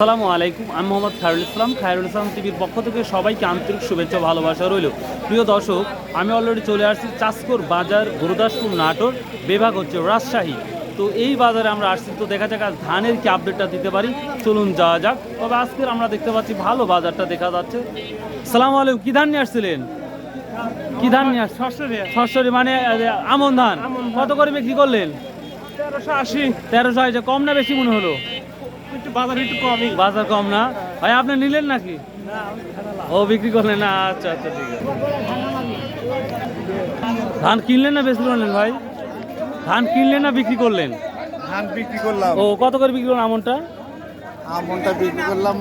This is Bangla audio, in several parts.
আসসালামু আলাইকুম আমি মোহাম্মদ খায়রুল ইসলাম খায়রুল ইসলাম টিভির পক্ষ থেকে সবাইকে আন্তরিক শুভেচ্ছা ভালোবাসা রইল। প্রিয় দর্শক আমি অলরেডি চলে আসছি চাষকর বাজার গুরুদাসপুর নাটোর বিভাগ হচ্ছে রাজশাহী। তো এই বাজারে আমরা আসছি তো দেখা যাক আজ ধানের কি আপডেটটা দিতে পারি। চলুন যাওয়া যাক। তবে আজকের আমরা দেখতে পাচ্ছি ভালো বাজারটা দেখা যাচ্ছে। সালাম আলাইকুম কি ধান নিয়ে আসছিলেন? কি ধান নিয়ে আসছেন সরাসরি মানে আমন ধান। কত করে বিক্রি করলেন? তেরোশো আশি। তেরোশো আশি কম না বেশি মনে হলো? বাজার একটু কমই। বাজার কম না? ভাই আপনি নিলেন নাকি? ও বিক্রি করলেন না? আচ্ছা আচ্ছা ঠিক আছে। ধান কিনলেন না বেশি করলেন ভাই? ধান কিনলেন না বিক্রি করলেন? ধান বিক্রি করলাম। ও কত করে বিক্রি করলেন আমনটা? আমনটা বিক্রি করলাম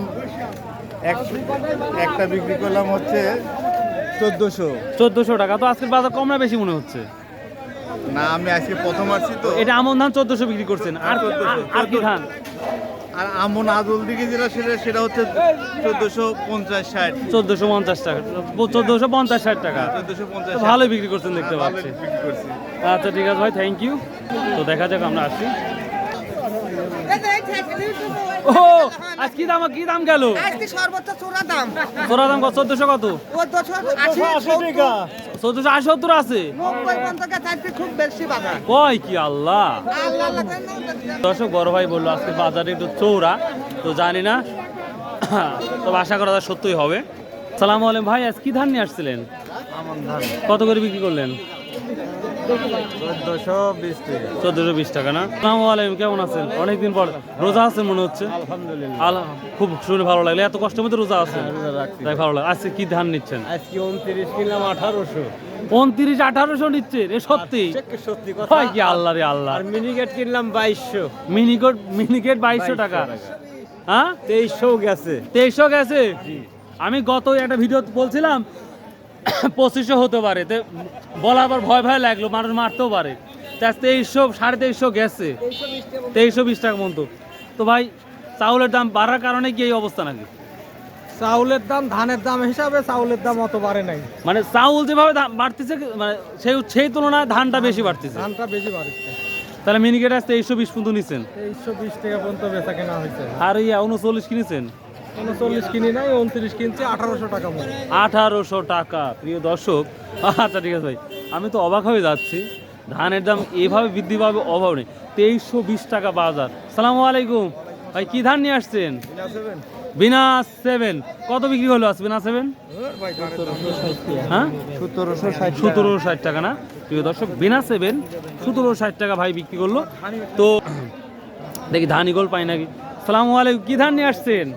একটা বিক্রি করলাম হচ্ছে চোদ্দোশো। চোদ্দোশো টাকা। তো আজকের বাজার কম না বেশি মনে হচ্ছে? না আমি আজকে প্রথম আসছি তো। এটা আমন ধান চোদ্দোশো বিক্রি করছেন। আর আর- আর কি ধান? আর আমন আদল দিকে যেটা সেটা সেটা হচ্ছে চোদ্দোশো পঞ্চাশ ষাট। চোদ্দোশো পঞ্চাশ টাকা। চোদ্দোশো পঞ্চাশ ষাট টাকা। চোদ্দোশো পঞ্চাশ তো ভালোই বিক্রি করছেন দেখতে হ্যাঁ, পাচ্ছি। বিক্রি করছি। আচ্ছা ঠিক আছে ভাই থ্যাংক ইউ তো দেখা যাক আমরা আসি। ও আজ কি দাম কি দাম গেল? আজকে সর্বোচ্চ চূড়া দাম। তোরা দাম কত? চোদ্দশো কত? চোদ্দশো আশি সত্তর, চোদ্দশো আশি সত্তর আছে। কয় কি আল্লাহ? আল্লাহ আল্লাহ করে দর্শক বড় ভাই বলল আজকে বাজারে একটু চৌড়া তো জানি না। তবে আশা করা যায় সত্যই হবে। সালাম আলাইকুম ভাই আজ কি ধান নিয়ে আসছিলেন? কত করে বিক্রি করলেন? চোদ্দোশো চোদ্দশো বিশ টাকা না? সালাম আলাইকুম কেমন আছেন? অনেকদিন পর রোজা আছেন মনে হচ্ছে। আলহামদুলিল্লাহ। খুব শুনে ভালো লাগল। এত কষ্টের মধ্যে রোজা আছেন তাই ভালো লাগে। আজকে কি ধান নিচ্ছেন? আজকে উনত্রিশ কিনলাম আঠারোশো। উনত্রিশ আঠারোশো নিচ্ছেন? এ সত্যি? সত্যি হয় কি আল্লাহ রে আল্লাহ? মিনিকেট কিনলাম বাইশশো। মিনিকেট মিনিকেট বাইশশো টাকা। হ্যাঁ? তেইশশো গেছে। তেইশশো গেছে? আমি গত একটা ভিডিও বলছিলাম পঁচিশশো হতে পারে। তো বলা আবার ভয় ভয় লাগল মানুষ মারতেও পারে। তা তেইশশো সাড়ে তেইশশো গেছে। তেইশশো বিশ টাকা মতো তো ভাই চাউলের দাম বাড়ার কারণে কি এই অবস্থা নাকি? চাউলের দাম ধানের দাম হিসাবে চাউলের দাম অত বাড়ে নাই। মানে চাউল যেভাবে বাড়তেছে মানে সেই সেই তুলনায় ধানটা বেশি বাড়তেছে। ধানটা বেশি বাড়ছে। তাহলে মিনিকেট আসতে তেইশশো বিশ পর্যন্ত নিচ্ছেন তেইশশো বিশ টাকা পর্যন্ত বেচা কেনা হয়েছে। আর ইয়া উনচল্লিশ কিনেছেন? উনচল্লিশ কিনি নাই উনত্রিশ কিনছি আঠারোশো টাকা আঠারোশো টাকা প্রিয় দর্শক। আচ্ছা ঠিক আছে ভাই। আমি তো অবাক হয়ে যাচ্ছি। ধানের দাম এভাবে বৃদ্ধি পাবে অভাব নেই। তেইশশো বিশ টাকা বাজার। সালামু আলাইকুম। ভাই কি ধান নিয়ে আসছেন? বিনা সেভেন। কত বিক্রি হলো আজ বিনা সেভেন? হ্যাঁ? সতেরোশো ষাট সতেরো ষাট টাকা না? প্রিয় দর্শক বিনা সেভেন সতেরো ষাট টাকা ভাই বিক্রি করল। তো দেখি ধান ইগোল পাই নাকি? সালামু আলাইকুম। কি ধান নিয়ে আসছেন?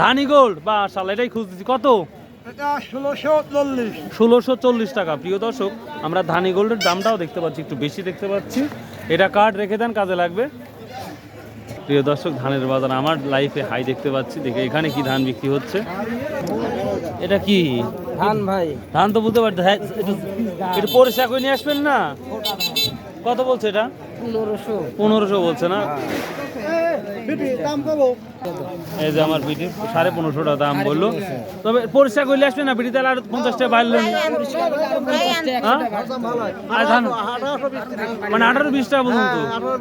ধানি গোল্ড বা শালা এটাই খুঁজতেছি। কত? ষোলোশো চল্লিশ। ষোলোশো চল্লিশ টাকা। প্রিয় দর্শক আমরা ধানি গোল্ডের দামটাও দেখতে পাচ্ছি একটু বেশি দেখতে পাচ্ছি। এটা কার্ড রেখে দেন কাজে লাগবে। প্রিয় দর্শক ধানের বাজার আমার লাইফে হাই দেখতে পাচ্ছি। দেখে এখানে কি ধান বিক্রি হচ্ছে? এটা কি? ধান ভাই। ধান তো বুঝতে পারছি। হ্যাঁ, একটু একটু পরিষ্কার করে নিয়ে আসবেন না? কত বলছে এটা? পনেরোশো। পনেরোশো বলছে না? এই যে আমার বিটি সাড়ে পনেরোশো টাকা দাম বলল। তবে পরিষ্কার করলে আসবে না বিটি তাহলে আর পঞ্চাশ টাকা বাড়লো। হ্যাঁ? আর ধান? মানে আঠারো বিশ টাকা পর্যন্ত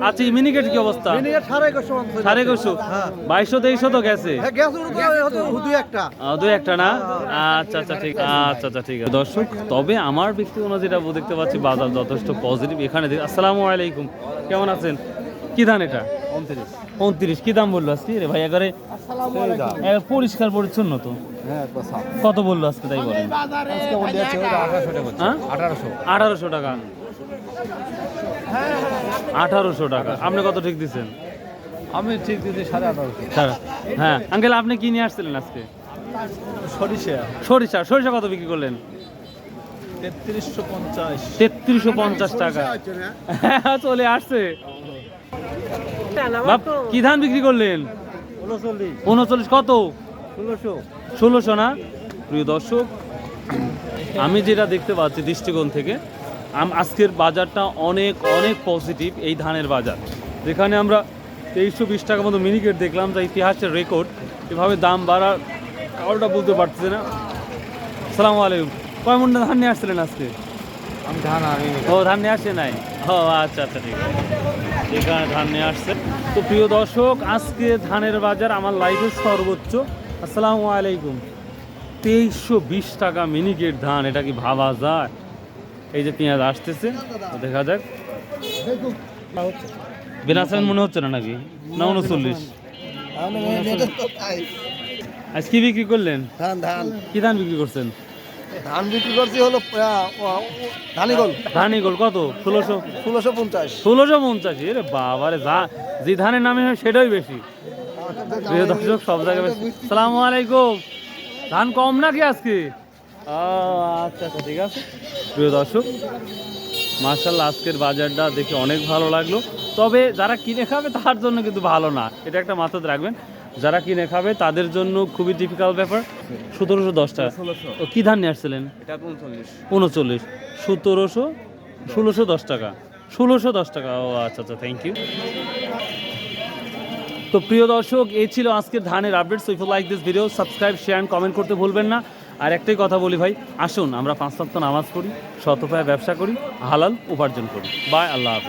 আচ্ছা মিনিকেট কি অবস্থা? সাড়ে সাড়ে একুশশো? বাইশশো তেইশশো তো গেছে। আহ, দুই একটা না? আচ্ছা আচ্ছা ঠিক আচ্ছা আচ্ছা ঠিক আছে। দর্শক তবে আমার ব্যক্তিগত যেটা দেখতে পাচ্ছি বাজার যথেষ্ট পজিটিভ এখানে দেখ- আসসালামু আলাইকুম। কেমন আছেন? কি ধান এটা? উনত্রিশ কি দাম বলল আজকে? রে ভাই এবারে একবারে পরিষ্কার পরিচ্ছন্ন তো। কত বলল আজকে তাই বলেন? হ্যাঁ? আঠারোশো টাকা। আঠারোশো টাকা। আপনি কত ঠিক দিচ্ছেন? আমি ঠিক দিদি সাড়ে আঠারোশো। হ্যাঁ। আঙ্কেল আপনি কি নিয়ে আসছিলেন আজকে? সরিষা। সরিষা। সরিষা কত বিক্রি করলেন? তেত্রিশশো পঞ্চাশ। তেত্রিশশো পঞ্চাশ টাকা। হ্যাঁ চলে আসছে। বাপ, কি ধান বিক্রি করলেন? উনচল্লিশ কত? ষোলোশো। ষোলোশো না? প্রিয় দর্শক আমি যেটা দেখতে পাচ্ছি দৃষ্টিকোণ থেকে আজকের বাজারটা অনেক অনেক পজিটিভ এই ধানের বাজার। যেখানে আমরা তেইশশো বিশ টাকা মতো মিনিকেট দেখলাম যা ইতিহাসের রেকর্ড এভাবে দাম বাড়ার কারোটা বুঝতে পারছে না। সালামু আলাইকুম। কয় মন্ডা ধান নিয়ে আসছিলেন আজকে? আমি ধান ও ধান নিয়ে আসে নাই? ও আচ্ছা আচ্ছা ঠিক আছে। এখানে ধান নিয়ে আসছে। তো প্রিয় দর্শক আজকে ধানের বাজার আমার লাইফের সর্বোচ্চ। আসসালামু আলাইকুম। তেইশশো বিশ টাকা মিনিকেট ধান এটা কি ভাবা যায়? এই যে পেঁয়াজ আসতেছে দেখা যাক। বেনাসেন মনে হচ্ছে না নাকি? না উনচল্লিশ? আজ কি বিক্রি করলেন? ধান ধান। কি ধান বিক্রি করছেন? ধান বিক্রি করছি হলো ধানিগল। ধানি গোল কত? ষোলোশো? ষোলোশো পঞ্চাশ। ষোলোশো পঞ্চাশ? এরে বাবারে যা যে ধানের নামে হয় সেটাই বেশি। প্রিয় দর্শক সব জায়গায় সালামু আলাইকুম। ধান কম নাকি আজকে? আচ্ছা আচ্ছা ঠিক আছে। প্রিয় দর্শক মার্শাল্লাহ আজকের বাজারটা দেখে অনেক ভালো লাগল। তবে যারা কিনে খাবে তার জন্য কিন্তু ভালো না। এটা একটা মাথাতে রাখবেন। যারা কিনে খাবে তাদের জন্য খুবই ডিফিকাল্ট ব্যাপার। সতেরোশো দশটা ও কী ধান নিয়ে আসছিলেন? উনচল্লিশ। সতেরোশো ষোলোশো দশ টাকা। ষোলোশো দশ টাকা। ও আচ্ছা আচ্ছা থ্যাংক ইউ তো প্রিয় দর্শক এই ছিল আজকের ধানের update so if like this video subscribe share and comment করতে ভুলবেন না। আর একটাই কথা বলি ভাই আসুন আমরা পাঁচ সপ্তাহ নামাজ পড়ি শতপায় ব্যবসা করি হালাল উপার্জন করি। বাই আল্লাহ হাফেজ।